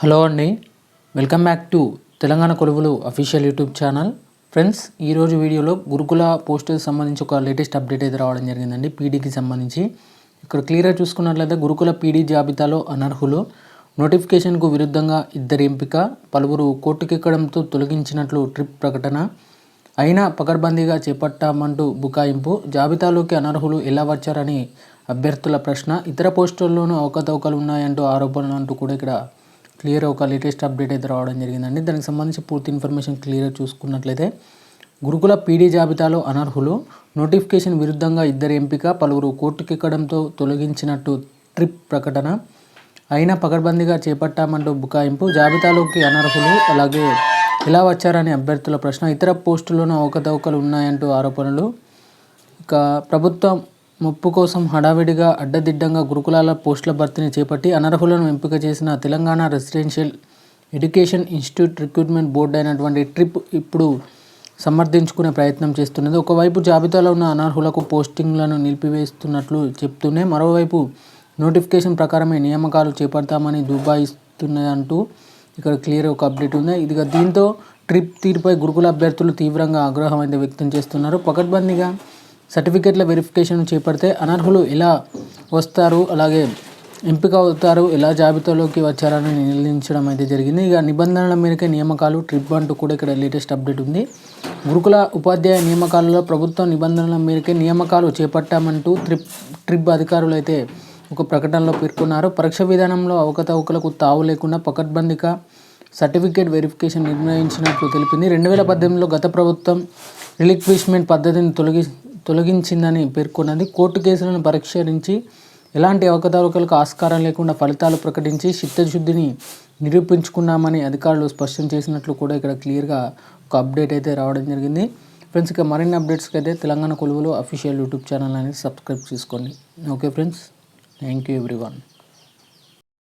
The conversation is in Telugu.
హలో అండి. వెల్కమ్ బ్యాక్ టు తెలంగాణ కొలువులు అఫీషియల్ యూట్యూబ్ ఛానల్. ఫ్రెండ్స్ ఈరోజు వీడియోలో గురుకుల పోస్టుకి సంబంధించి ఒక లేటెస్ట్ అప్డేట్ అయితే రావడం జరిగిందండి పీడీకి సంబంధించి. ఇక్కడ క్లియర్గా చూసుకున్నట్లయితే గురుకుల పీడీ జాబితాలో అనర్హులు నోటిఫికేషన్కు విరుద్ధంగా ఇద్దరి ఎంపిక పలువురు కోర్టుకెక్కడంతో తొలగించినట్లు ట్రిప్ ప్రకటన అయినా పకడ్బందీగా చేపట్టామంటూ బుకాయింపు జాబితాలోకి అనర్హులు ఎలా వచ్చారని అభ్యర్థుల ప్రశ్న ఇతర పోస్టుల్లోనూ అవకతవకలు ఉన్నాయంటూ ఆరోపణలు అంటూ కూడా ఇక్కడ క్లియర్ ఒక లేటెస్ట్ అప్డేట్ అయితే రావడం జరిగిందండి. దానికి సంబంధించి పూర్తి ఇన్ఫర్మేషన్ క్లియర్ చూసుకున్నట్లయితే గురుకుల పీడీ జాబితాలో అనర్హులు నోటిఫికేషన్ విరుద్ధంగా ఇద్దరు ఎంపిక పలువురు కోర్టుకెక్కడంతో తొలగించినట్టు ట్రిప్ ప్రకటన అయినా పకడ్బందీగా చేపట్టామంటూ బుకాయింపు జాబితాలోకి అనర్హులు అలాగే ఎలా వచ్చారని అభ్యర్థుల ప్రశ్న ఇతర పోస్టుల్లోనూ అవకతవకలు ఉన్నాయంటూ ఆరోపణలు. ఇక ప్రభుత్వం ముప్పు కోసం హడావిడిగా అడ్డదిడ్డంగా గురుకులాల పోస్టుల భర్తీని చేపట్టి అనర్హులను ఎంపిక చేసిన Telangana residential education institute recruitment board అయినటువంటి ట్రిప్ ఇప్పుడు సమర్థించుకునే ప్రయత్నం చేస్తున్నది. ఒకవైపు జాబితాలో ఉన్న అనర్హులకు పోస్టింగ్లను నిలిపివేస్తున్నట్లు చెప్తూనే మరోవైపు నోటిఫికేషన్ ప్రకారమే నియామకాలు చేపడతామని దుబాయిస్తున్నదంటూ ఇక్కడ క్లియర్ ఒక అప్డేట్ ఉంది. ఇదిగా దీంతో ట్రిప్ తీరుపై గురుకుల అభ్యర్థులు తీవ్రంగా ఆగ్రహం అయితే వ్యక్తం చేస్తున్నారు. పకడ్బందీగా సర్టిఫికేట్ల వెరిఫికేషన్ చేపడితే అనర్హులు ఎలా వస్తారు? అలాగే ఎంపిక అవుతారు ఎలా జాబితాలోకి వచ్చారని నిర్ణయించడం అయితే జరిగింది. ఇక నిబంధనల మేరకే నియామకాలు ట్రిప్ అంటూ కూడా ఇక్కడ లేటెస్ట్ అప్డేట్ ఉంది. గురుకుల ఉపాధ్యాయ నియామకాలలో ప్రభుత్వ నిబంధనల మేరకే నియామకాలు చేపట్టామంటూ ట్రిప్ ట్రిప్ అధికారులు అయితే ఒక ప్రకటనలో పేర్కొన్నారు. పరీక్ష విధానంలో అవకతవకలకు తావు లేకుండా పకడ్బందీగా సర్టిఫికేట్ వెరిఫికేషన్ నిర్ణయించినట్లు తెలిపింది. రెండు వేల పద్దెనిమిదిలో గత ప్రభుత్వం రిలిక్విష్మెంట్ పద్ధతిని తొలగి తొలగించిందని పేర్కొన్నది. కోర్టు కేసులను పరిష్కరించి ఎలాంటి అవకతవకలకు ఆస్కారం లేకుండా ఫలితాలు ప్రకటించి చిత్తశుద్ధిని నిరూపించుకున్నామని అధికారులు స్పష్టం చేసినట్లు కూడా ఇక్కడ క్లియర్గా ఒక అప్డేట్ అయితే రావడం జరిగింది. ఫ్రెండ్స్ ఇక మరిన్ని అప్డేట్స్కి అయితే తెలంగాణ కొలువులో అఫీషియల్ యూట్యూబ్ ఛానల్ అనేది సబ్స్క్రైబ్ చేసుకోండి. Okay friends thank you everyone.